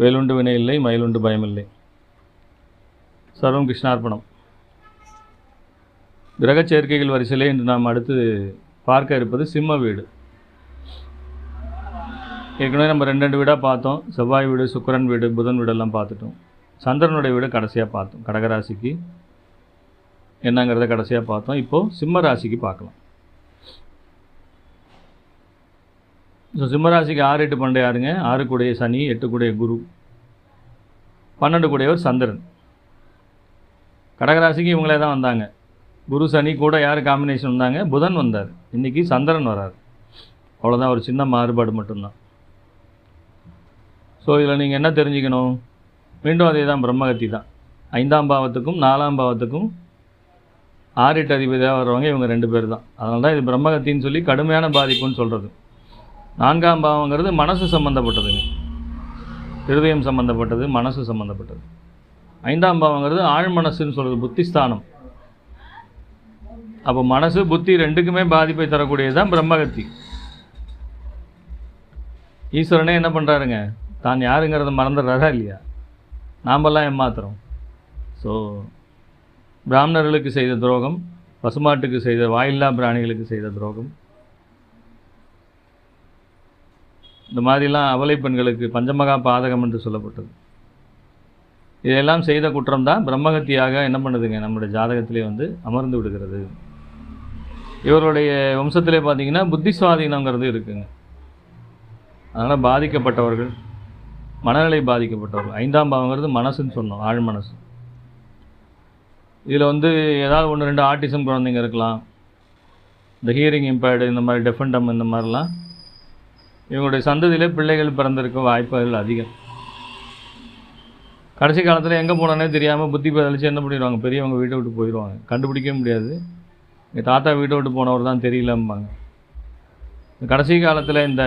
வேலுண்டு வினை இல்லை மயிலுண்டு பயமில்லை சர்வம் கிருஷ்ணார்ப்பணம். கிரகச் சேர்க்கைகள் வரிசையிலே இன்று நாம் அடுத்து பார்க்க இருப்பது சிம்ம வீடு. ஏற்கனவே நம்ம ரெண்டு ரெண்டு வீடாக பார்த்தோம். செவ்வாய் வீடு சுக்கரன் வீடு புதன் வீடெல்லாம் பார்த்துட்டோம். சந்திரனுடைய வீடு கடைசியாக பார்த்தோம். கடகராசிக்கு என்னங்கிறத கடைசியாக பார்த்தோம். இப்போது சிம்ம ராசிக்கு பார்க்கலாம். ஸோ சிம்மராசிக்கு ஆறு எட்டு பன்னெண்டு யாருங்க ஆறு கூடைய சனி எட்டு கூடைய குரு. பன்னெண்டு கூடையவர் சந்திரன். கடகராசிக்கு இவங்களே தான் வந்தாங்க. குரு சனி கூட யார் காம்பினேஷன் வந்தாங்க? புதன் வந்தார். இன்றைக்கி சந்திரன் வரார். அவ்வளோதான் ஒரு சின்ன மாறுபாடு மட்டும்தான். ஸோ இதில் நீங்கள் என்ன தெரிஞ்சுக்கணும்? மீண்டும் அதே தான் பிரம்மகத்தி தான். ஐந்தாம் பாவத்துக்கும் நாலாம் பாவத்துக்கும் ஆறு எட்டு அதிபதியாக வர்றவங்க இவங்க ரெண்டு பேர் தான் அதனால தான் இது பிரம்மகத்தின்னு சொல்லி கடுமையான பாதிப்புன்னு சொல்கிறது நான்காம் பாவங்கிறது மனசு சம்மந்தப்பட்டதுங்க இருதயம் சம்மந்தப்பட்டது மனசு சம்மந்தப்பட்டது ஐந்தாம் பாவங்கிறது ஆழ்மனசுன்னு சொல்கிறது புத்திஸ்தானம். அப்போ மனசு புத்தி ரெண்டுக்குமே பாதிப்பை தரக்கூடியது தான் பிரம்மகத்தி. ஈஸ்வரனே என்ன பண்ணுறாருங்க தான் யாருங்கிறத மறந்துடுறாரா இல்லையா? நாமெல்லாம் ஏமாத்துறோம். ஸோ பிராமணர்களுக்கு செய்த துரோகம் பசுமாட்டுக்கு செய்த வாயில்லா பிராணிகளுக்கு செய்த துரோகம் இந்த மாதிரிலாம் அவலை பெண்களுக்கு பஞ்சமகா பாதகம் என்று சொல்லப்பட்டது. இதெல்லாம் செய்த குற்றம் தான் பிரம்மகத்தியாக என்ன பண்ணுதுங்க? நம்முடைய ஜாதகத்திலே வந்து அமர்ந்து விடுகிறது. இவருடைய வம்சத்திலே பார்த்தீங்கன்னா புத்தி சுவாதீனங்கிறது இருக்குங்க. அதனால் பாதிக்கப்பட்டவர்கள் மனநிலை பாதிக்கப்பட்டவர்கள் ஐந்தாம் பாவங்கிறது மனசுன்னு சொன்னோம் ஆழ் மனசு. இதில் வந்து ஏதாவது ஒன்று ரெண்டு ஆர்டிசம் குழந்தைங்க இருக்கலாம். இந்த ஹியரிங் இம்பேர்டு இந்த மாதிரி டெஃபண்டம் இந்த மாதிரிலாம் இவங்களுடைய சந்ததியிலே பிள்ளைகள் பிறந்திருக்க வாய்ப்புகள் அதிகம். கடைசி காலத்தில் எங்கே போனானே தெரியாமல் புத்தி பதிலிச்சு என்ன பண்ணிடுவாங்க? பெரியவங்க வீட்டை விட்டு போயிடுவாங்க கண்டுபிடிக்கவே முடியாது. எங்கள் தாத்தா வீட்டை விட்டு போனவர் தான் தெரியலம்பாங்க. கடைசி காலத்தில் இந்த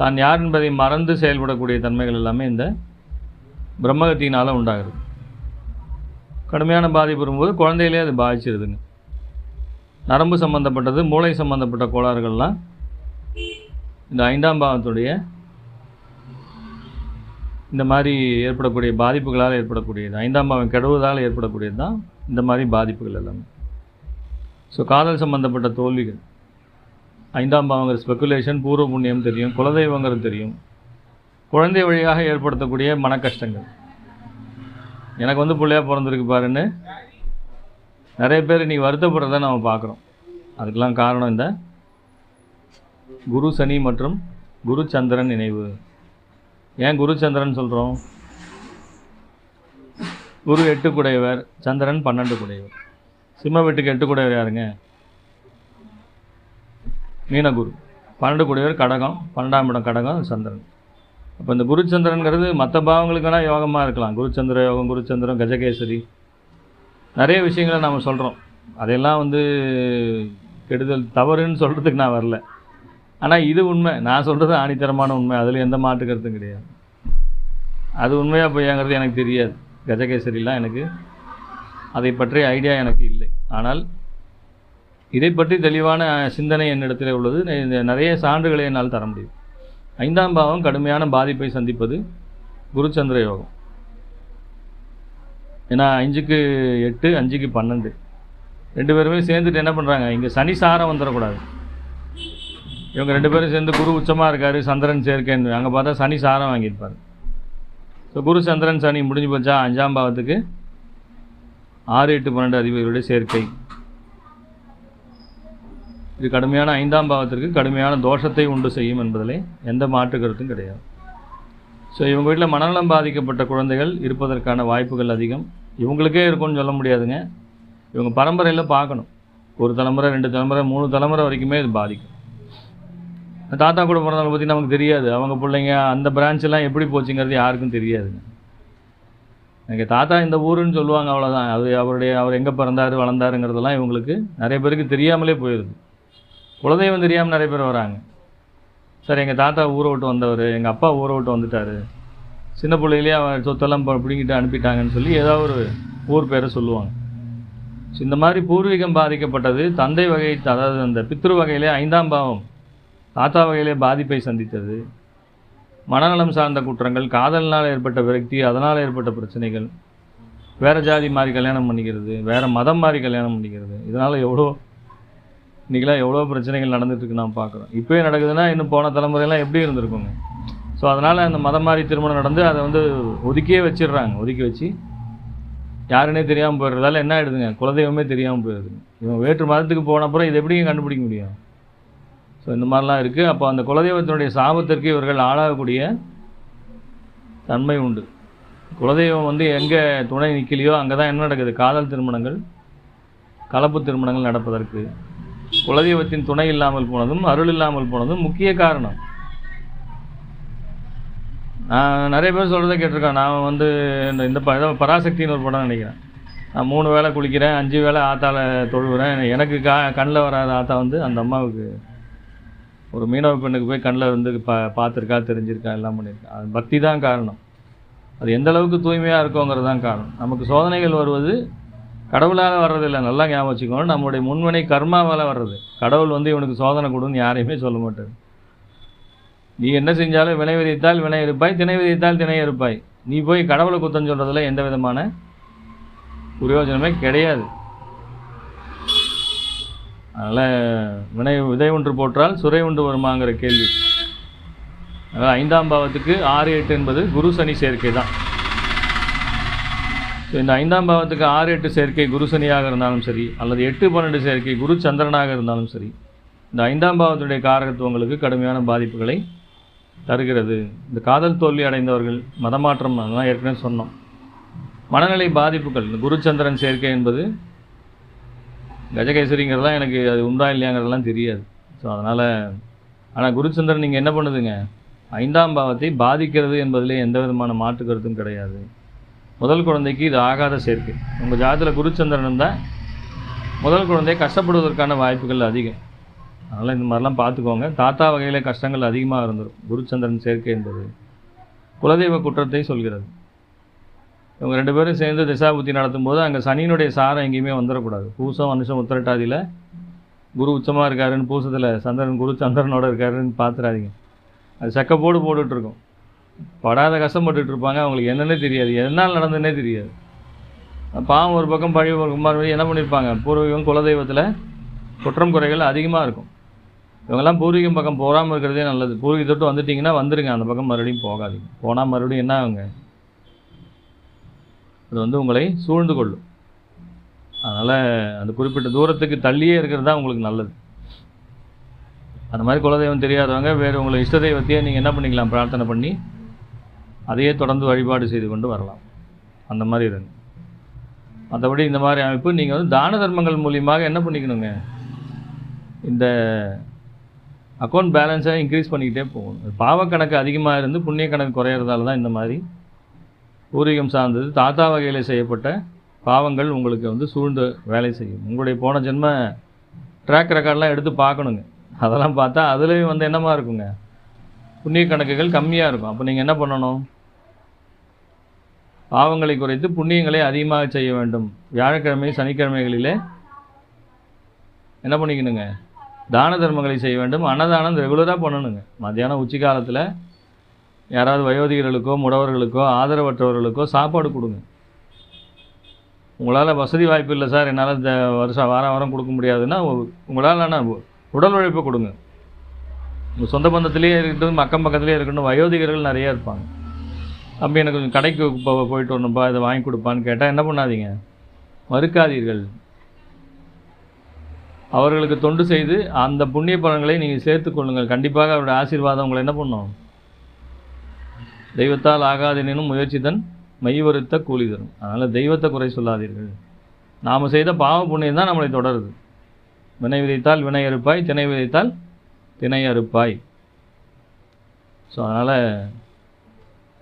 தான் யார் என்பதை மறந்து செயல்படக்கூடிய தன்மைகள் எல்லாமே இந்த பிரம்மகத்தினால் உண்டாகுது. கடுமையான பாதிப்பு வரும்போது குழந்தையிலே அது பாதிச்சிருதுங்க. நரம்பு சம்மந்தப்பட்டது மூளை சம்மந்தப்பட்ட கோளாறுகள்லாம் இந்த ஐந்தாம் பாவத்துடைய இந்த மாதிரி ஏற்படக்கூடிய பாதிப்புகளால் ஏற்படக்கூடியது. ஐந்தாம் பாவம் கெடுவதால் ஏற்படக்கூடியது தான் இந்த மாதிரி பாதிப்புகள் எல்லாமே. ஸோ காதல் சம்மந்தப்பட்ட தோல்விகள். ஐந்தாம் பாவங்கிற ஸ்பெக்குலேஷன் பூர்வ புண்ணியம் தெரியும் குலதெய்வங்கிறது தெரியும். குழந்தை வழியாக ஏற்படுத்தக்கூடிய மன கஷ்டங்கள் எனக்கு வந்து பிள்ளையாக பிறந்திருக்கு பாருன்னு நிறைய பேர் இன்றைக்கி வருத்தப்படுறத நம்ம பார்க்குறோம். அதுக்கெல்லாம் காரணம் இந்த குரு சனி மற்றும் குரு சந்திரன் நினைவு. ஏன் குரு சந்திரன் சொல்கிறோம் குரு எட்டு குடையவர் சந்திரன் பன்னெண்டு குடையவர் சிம்ம வீட்டுக்கு எட்டு குடையவர் யாருங்க? மீனகுரு. பன்னெண்டு குடையவர் கடகம் பன்னெண்டாம் இடம் கடகம் சந்திரன். அப்போ இந்த குருச்சந்திரன்கிறது மற்ற பாவங்களுக்கு யோகமாக இருக்கலாம். குருச்சந்திர யோகம் குருச்சந்திரம் கஜகேசரி. நிறைய விஷயங்களை நாம் சொல்கிறோம் அதையெல்லாம் வந்து கெடுதல் தவறுன்னு சொல்கிறதுக்கு நான் வரல. ஆனால் இது உண்மை. நான் சொல்கிறது ஆணித்தரமான உண்மை. அதில் எந்த மாற்று கருத்தும் கிடையாது. அது உண்மையாக பொய்யாங்கிறது எனக்கு தெரியாது. கஜகேசரிலாம் எனக்கு அதை பற்றிய ஐடியா எனக்கு இல்லை. ஆனால் இதை பற்றி தெளிவான சிந்தனை என்னிடத்தில் உள்ளது. நிறைய சான்றுகளை என்னால் தர முடியும். ஐந்தாம் பாவம் கடுமையான பாதிப்பை சந்திப்பது குருச்சந்திர யோகம். ஏன்னா அஞ்சுக்கு எட்டு அஞ்சுக்கு பன்னெண்டு. ரெண்டு பேருமே சேர்ந்துட்டு என்ன பண்ணுறாங்க இங்கே சனி சாரம் வந்துடக்கூடாது இவங்க ரெண்டு பேரும் சேர்ந்து குரு உச்சமாக இருக்கார் சந்திரன் சேர்க்கைன்னு அங்கே பார்த்தா சனி சாரம் வாங்கியிருப்பார். ஸோ குரு சந்திரன் சனி முடிஞ்சு போச்சா? அஞ்சாம் பாவத்துக்கு ஆறு எட்டு பன்னெண்டு அதிபதிகளுடைய சேர்க்கை. இது கடுமையான ஐந்தாம் பாவத்திற்கு கடுமையான தோஷத்தை உண்டு செய்யும் என்பதிலே எந்த மாற்று கருத்தும் கிடையாது. ஸோ இவங்க வீட்டில் மனநலம் பாதிக்கப்பட்ட குழந்தைகள் இருப்பதற்கான வாய்ப்புகள் அதிகம். இவங்களுக்கே இருக்கும்னு சொல்ல முடியாதுங்க. இவங்க பரம்பரையில் பார்க்கணும். ஒரு தலைமுறை ரெண்டு தலைமுறை மூணு தலைமுறை வரைக்குமே இது பாதிக்கும். தாத்தா கூட பிறந்தவங்களை பற்றி நமக்கு தெரியாது. அவங்க பிள்ளைங்க அந்த பிரான்ச்செல்லாம் எப்படி போச்சுங்கிறது யாருக்கும் தெரியாதுங்க. எனக்கு தாத்தா இந்த ஊருன்னு சொல்லுவாங்க அவ்வளோதான் அது அவருடைய அவர் எங்கே பிறந்தார் வளர்ந்தாருங்கிறதெல்லாம் இவங்களுக்கு நிறைய பேருக்கு தெரியாமலே போயிடுது குலதெய்வம் தெரியாமல் நிறைய பேர் வராங்க. சார் எங்கள் தாத்தா ஊரை விட்டு வந்தவர் எங்கள் அப்பா ஊரை விட்டு வந்துட்டார். சின்ன பிள்ளையிலேயே அவர் சொத்தெல்லாம் பிடிங்கிட்டு அனுப்பிட்டாங்கன்னு சொல்லி ஏதாவது ஒரு ஊர் பேரை சொல்லுவாங்க. ஸோ இந்த மாதிரி பூர்வீகம் பாதிக்கப்பட்டது தந்தை வகை அதாவது அந்த பித்ரு வகையிலே ஐந்தாம் பாவம். தாத்தா வகையிலே பாதிப்பை சந்தித்தது. மனநலம் சார்ந்த குற்றங்கள் காதலினால் ஏற்பட்ட விரக்தி அதனால் ஏற்பட்ட பிரச்சனைகள் வேறு ஜாதி மாதிரி கல்யாணம் பண்ணிக்கிறது வேறு மதம் மாதிரி கல்யாணம் பண்ணிக்கிறது. இதனால் எவ்வளோ இன்றைக்கெலாம் எவ்வளோ பிரச்சனைகள் நடந்துகிட்ருக்கு நான் பார்க்குறோம் இப்போயே நடக்குதுன்னா இன்னும் போன தலைமுறையெல்லாம் எப்படி இருந்திருக்குங்க? ஸோ அதனால் அந்த மதம் மாதிரி திருமணம் நடந்து அதை வந்து ஒதுக்கியே வச்சிடுறாங்க. ஒதுக்கி வச்சு யாருன்னே தெரியாமல் போயிடுறதால என்ன ஆகிடுதுங்க குலதெய்வமே தெரியாமல் போயிடுதுங்க. இவன் வேற்று மதத்துக்கு போன அப்புறம் இது எப்படிங்க கண்டுபிடிக்க முடியும்? ஸோ இந்த மாதிரிலாம் இருக்குது அப்போ அந்த குலதெய்வத்தினுடைய சாபத்திற்கு இவர்கள் ஆளாகக்கூடிய தன்மை உண்டு. குலதெய்வம் வந்து எங்கே துணை நிற்கலையோ அங்கே தான் என்ன நடக்குது? காதல் திருமணங்கள் கலப்பு திருமணங்கள் நடப்பதற்கு. குலதெய்வத்தின் துணை இல்லாமல் போனதும் அருள் இல்லாமல் போனதும் முக்கிய காரணம். நான் நிறைய பேர் சொல்கிறத கேட்டிருக்கேன். நான் வந்து இந்த இந்த ப- ஏதோ பராசக்தின்னு ஒரு படம் நினைக்கிறேன். நான் மூணு வேளை குளிக்கிறேன் அஞ்சு வேளை ஆத்தால தொழுகிறேன் எனக்கு கா கண்ணில் வராத ஆத்தா வந்து அந்த அம்மாவுக்கு ஒரு மீனவ பெண்ணுக்கு போய் கண்ணில் வந்து பா பார்த்துருக்கா தெரிஞ்சிருக்கா எல்லாம் பண்ணியிருக்கா அது பக்தி தான் காரணம். அது எந்த அளவுக்கு தூய்மையாக இருக்கோங்கிறது தான் காரணம். நமக்கு சோதனைகள் வருவது கடவுளால் வர்றதில்லை நல்லா ஞாபகம் வச்சுக்கணும் நம்மளுடைய முன்வினை கர்மாவால் வர்றது. கடவுள் வந்து இவனுக்கு சோதனை கொடுன்னு யாரையுமே சொல்ல மாட்டார். நீ என்ன செஞ்சாலும் வினை விதைத்தால் வினை இருப்பாய் திணை விதைத்தால் திணை இருப்பாய் நீ போய் கடவுளை குத்தம் சொல்கிறதுல எந்த விதமான பிரயோஜனமே கிடையாது. அதனால் வினை விதை ஒன்று போற்றால் சுரை ஒன்று வருமாங்கிற கேள்வி. அதனால் ஐந்தாம் பாவத்துக்கு ஆறு எட்டு என்பது குரு சனி சேர்க்கை தான். ஸோ இந்த ஐந்தாம் பாவத்துக்கு ஆறு எட்டு சேர்க்கை குரு சனியாக இருந்தாலும் சரி அல்லது எட்டு பன்னெண்டு சேர்க்கை குரு சந்திரனாக இருந்தாலும் சரி இந்த ஐந்தாம் பாவத்துடைய காரகத்துவங்களுக்கு கடுமையான பாதிப்புகளை தருகிறது. இந்த காதல் தோல்வி அடைந்தவர்கள் மதமாற்றம் அதெல்லாம் ஏற்கனவே சொன்னோம். மனநிலை பாதிப்புகள் இந்த குருச்சந்திரன் சேர்க்கை என்பது கஜகேசரிங்கிறதெல்லாம் எனக்கு அது உண்டா இல்லையாங்கிறதெல்லாம் தெரியாது. ஸோ அதனால் ஆனால் குருச்சந்திரன் நீங்கள் என்ன பண்ணுதுங்க? ஐந்தாம் பாவத்தை பாதிக்கிறது என்பதிலே எந்த விதமான மாற்று கருத்தும் கிடையாது. முதல் குழந்தைக்கு இது ஆகாத சேர்க்கை. உங்கள் ஜாதத்தில் குருச்சந்திரன் இருந்தால் முதல் குழந்தை கஷ்டப்படுவதற்கான வாய்ப்புகள் அதிகம். அதனால் இந்த மாதிரிலாம் பார்த்துக்கோங்க. தாத்தா வகையில் கஷ்டங்கள் அதிகமாக இருந்துடும் குருச்சந்திரன் சேர்க்கை என்பது குலதெய்வ குற்றத்தை சொல்கிறது. இவங்க ரெண்டு பேரும் சேர்ந்து திசாபுத்தி நடத்தும் போது அங்கே சனியினுடைய சாரம் எங்கேயுமே வந்துடக்கூடாது. பூசம் அனுஷம் உத்திரட்டாதியில் குரு உச்சமாக இருக்காருன்னு பூசத்தில் சந்திரன் குரு சந்திரனோட இருக்காருன்னு பார்த்துறாதீங்க அது செக்கப்போடு போட்டுட்ருக்கோம். படாத கஷ்டப்பட்டுட்டு இருப்பாங்க அவங்களுக்கு என்னன்னே தெரியாது. என்னால் நடந்ததுன்னே தெரியாது. பாவம் ஒரு பக்கம் பழி ஒரு குமார் என்ன பண்ணியிருப்பாங்க பூர்வீகம் குலதெய்வத்தில் குற்றம் குறைகள் அதிகமாக இருக்கும். இவங்கெல்லாம் பூர்வீகம் பக்கம் போகாமல் இருக்கிறதே நல்லது. பூர்வீகத்தொட்டு வந்துட்டிங்கன்னா வந்துடுங்க அந்த பக்கம் மறுபடியும் போகாதீங்க. போனால் மறுபடியும் என்ன ஆகுங்க? அது வந்து உங்களை சூழ்ந்து கொள்ளும். அதனால் அந்த குறிப்பிட்ட தூரத்துக்கு தள்ளியே இருக்கிறது தான் உங்களுக்கு நல்லது. அந்த மாதிரி குலதெய்வம் தெரியாதவங்க வேறு உங்களை இஷ்ட தெய்வத்தையே நீங்கள் என்ன பண்ணிக்கலாம்? பிரார்த்தனை பண்ணி அதையே தொடர்ந்து வழிபாடு செய்து கொண்டு வரலாம். அந்த மாதிரி இருங்க. மற்றபடி இந்த மாதிரி அமைப்பு நீங்கள் வந்து தான தர்மங்கள் மூலியமாக என்ன பண்ணிக்கணுங்க? இந்த அக்கௌண்ட் பேலன்ஸை இன்க்ரீஸ் பண்ணிக்கிட்டே போகணும். பாவக்கணக்கு அதிகமாக இருந்து புண்ணிய கணக்கு குறையிறதால தான் இந்த மாதிரி பூர்வீகம் சார்ந்தது. தாத்தா வகையில் செய்யப்பட்ட பாவங்கள் உங்களுக்கு வந்து சூழ்ந்து வேலை செய்யும். உங்களுடைய போன ஜென்ம ட்ராக் ரெக்கார்ட்லாம் எடுத்து பார்க்கணுங்க. அதெல்லாம் பார்த்தா அதுலேயும் வந்து என்னமா இருக்குங்க? புண்ணிய கணக்குகள் கம்மியாக இருக்கும். அப்போ நீங்கள் என்ன பண்ணணும்? பாவங்களை குறைத்து புண்ணியங்களை அதிகமாக செய்ய வேண்டும். வியாழக்கிழமை சனிக்கிழமைகளிலே என்ன பண்ணிக்கணுங்க? தான தர்மங்களை செய்ய வேண்டும். அன்னதானம் ரெகுலராக பண்ணணுங்க. மத்தியானம் உச்சி காலத்தில் யாராவது வயோதிகர்களுக்கோ முடவர்களுக்கோ ஆதரவற்றவர்களுக்கோ சாப்பாடு கொடுங்க. உங்களால் வசதி வாய்ப்பு இல்லை சார். என்னால் இந்த வருஷம் வாரம் வாரம் கொடுக்க முடியாதுன்னா உங்களால் ஆனால் உடல் உழைப்பை கொடுங்க. உங்கள் சொந்த பந்தத்திலேயே இருக்கட்டும் அக்கம் பக்கத்துலேயே இருக்கட்டும் வயோதிகர்கள் நிறைய இருப்பாங்க. அப்படி எனக்கு கொஞ்சம் கடைக்கு போ போயிட்டு வரணும்ப்பா இதை வாங்கி கொடுப்பான்னு கேட்டால் என்ன பண்ணாதீங்க? மறுக்காதீர்கள். அவர்களுக்கு தொண்டு செய்து அந்த புண்ணிய பலன்களை நீங்கள் சேர்த்துக்கொள்ளுங்கள் கண்டிப்பாக அவருடைய ஆசீர்வாதம் உங்களை என்ன பண்ணும்? தெய்வத்தால் ஆகாதெனினும் முயற்சி தன் மெய்வருத்த கூலி தரும். அதனால் தெய்வத்தை குறை சொல்லாதீர்கள். நாம் செய்த பாவ புண்ணியம் தான் நம்மளை தொடருது. வினை விதைத்தால் வினை அறுப்பாய் திணை விதைத்தால் திணை அறுப்பாய். ஸோ அதனால்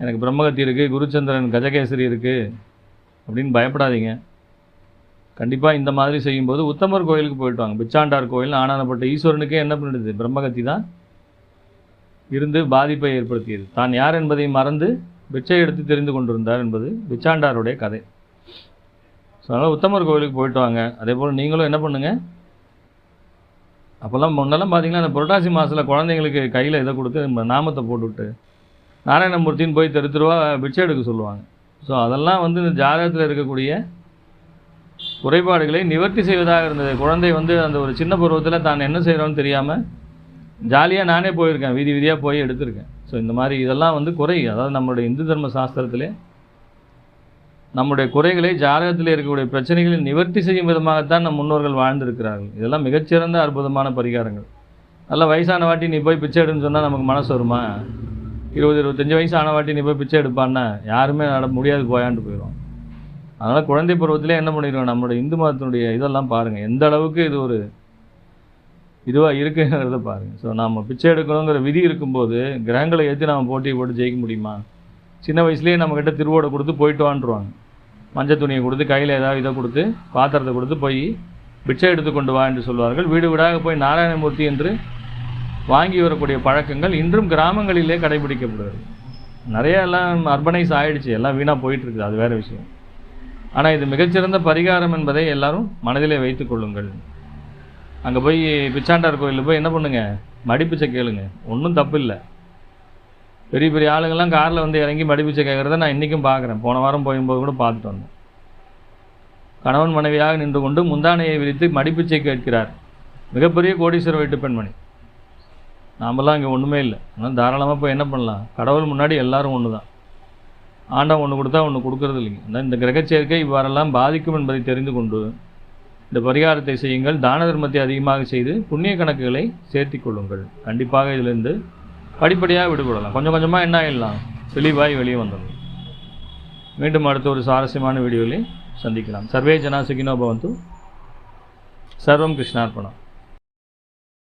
எனக்கு பிரம்மகத்தி இருக்குது குருச்சந்திரன் கஜகேசரி இருக்குது அப்படின்னு பயப்படாதீங்க. கண்டிப்பாக இந்த மாதிரி செய்யும்போது உத்தமர் கோயிலுக்கு போயிட்டு வாங்க. பிச்சாண்டார் கோயில் ஆனானப்பட்ட ஈஸ்வரனுக்கே என்ன பண்ணிடுது பிரம்மகத்தி தான் இருந்து பாதிப்பை ஏற்படுத்தியது. தான் யார் என்பதை மறந்து பிச்சை எடுத்து தெரிந்து கொண்டிருந்தார் என்பது பிச்சாண்டாருடைய கதை. ஸோ அதனால் உத்தமர் கோவிலுக்கு போயிட்டு வாங்க. அதே போல் நீங்களும் என்ன பண்ணுங்கள் அப்போல்லாம் முன்னெல்லாம் பார்த்தீங்கன்னா அந்த புரட்டாசி மாதத்தில் குழந்தைங்களுக்கு கையில் இதை கொடுத்து நம்ம நாமத்தை போட்டுவிட்டு நாராயணமூர்த்தின்னு போய் தெரு தெருவா பிச்சை எடுக்க சொல்லுவாங்க. ஸோ அதெல்லாம் வந்து இந்த ஜாதகத்தில் இருக்கக்கூடிய குறைபாடுகளை நிவர்த்தி செய்வதாக இருந்தது. குழந்தை வந்து அந்த ஒரு சின்ன பருவத்தில் தான் என்ன செய்கிறோன்னு தெரியாமல் ஜாலியாக நானே போயிருக்கேன் வீதி வீதியாக போய் எடுத்திருக்கேன். ஸோ இந்த மாதிரி இதெல்லாம் வந்து குறை. அதாவது நம்மளுடைய இந்து தர்ம சாஸ்திரத்திலே நம்முடைய குறைகளை ஜாதகத்தில் இருக்கக்கூடிய பிரச்சனைகளை நிவர்த்தி செய்யும் விதமாகத்தான் நம் முன்னோர்கள் வாழ்ந்திருக்கிறார்கள். இதெல்லாம் மிகச்சிறந்த அற்புதமான பரிகாரங்கள். நல்ல வயசான வாட்டி நீ போய் பிச்சை எடுன்னு சொன்னால் நமக்கு மனசு வருமா? இருபது இருபத்தஞ்சி வயசு ஆன வாட்டி நீ போய் பிச்சை எடுப்பான்னா யாருமே நட முடியாது போயான்ட்டு போயிடும் அதனால் குழந்தை பருவத்திலே என்ன பண்ணிடுவோம்? நம்மளுடைய இந்து மதத்தினுடைய இதெல்லாம் பாருங்கள் எந்த அளவுக்கு இது ஒரு இதுவாக இருக்குங்கிறத பாருங்கள் ஸோ நம்ம பிச்சை எடுக்கணுங்கிற விதி இருக்கும்போது கிரகங்களை ஏற்றி நம்ம போட்டி போட்டு ஜெயிக்க முடியுமா? சின்ன வயசுலேயே நம்மக்கிட்ட திருவோடை கொடுத்து போயிட்டு வாண்டுருவாங்க மஞ்சள் துணியை கொடுத்து கையில் ஏதாவது இதை கொடுத்து பாத்திரத்தை கொடுத்து போய் பிச்சை எடுத்து கொண்டு வா என்று சொல்வார்கள். வீடு வீடாக போய் நாராயணமூர்த்தி என்று வாங்கி வரக்கூடிய பழக்கங்கள் இன்றும் கிராமங்களிலே கடைபிடிக்கப்படுகிறது. நிறைய எல்லாம் அர்பனைஸ் ஆகிடுச்சு எல்லாம் வீணாக போயிட்டுருக்குது அது வேறு விஷயம். ஆனால் இது மிகச்சிறந்த பரிகாரம் என்பதை எல்லாரும் மனதிலே வைத்துக் கொள்ளுங்கள். அங்கே போய் பிச்சாண்டார் கோயிலில் போய் என்ன பண்ணுங்க? மடிப்பிச்சை கேளுங்க. ஒன்றும் தப்பு இல்லை பெரிய பெரிய ஆளுங்கள்லாம் காரில் வந்து இறங்கி மடிப்பிச்சை கேட்குறத நான் இன்றைக்கும் பார்க்குறேன் போன வாரம் போகும்போது கூட பார்த்துட்டு வந்தேன். கணவன் மனைவியாக நின்று கொண்டு முந்தானையை விரித்து மடிப்பிச்சை கேட்கிறார். மிகப்பெரிய கோடீஸ்வர வீட்டு பெண்மணி. நாமெல்லாம் இங்கே ஒன்றுமே இல்லை. ஆனால் தாராளமாக போய் என்ன பண்ணலாம்? கடவுள் முன்னாடி எல்லாரும் ஒன்று தான் ஆண்டவன் ஒன்று கொடுத்தா ஒன்று கொடுக்கறது இல்லைங்க. இந்த கிரகச்சேர்க்கை இவ்வாறெல்லாம் பாதிக்கும் என்பதை தெரிந்து கொண்டு இந்த பரிகாரத்தை செய்யுங்கள். தான தர்மத்தை அதிகமாக செய்து புண்ணிய கணக்குகளை சேர்த்தி கொள்ளுங்கள். கண்டிப்பாக இதிலிருந்து படிப்படியாக விடுபடலாம். கொஞ்சம் கொஞ்சமாக என்ன ஆகிடலாம் தெளிவாய் வெளியே வந்துடணும். மீண்டும் அடுத்த ஒரு சுவாரஸ்யமான வீடியோவில் சந்திக்கலாம். சர்வே ஜனா சுகினோ பவந்து. சர்வம் கிருஷ்ணார்ப்பணம்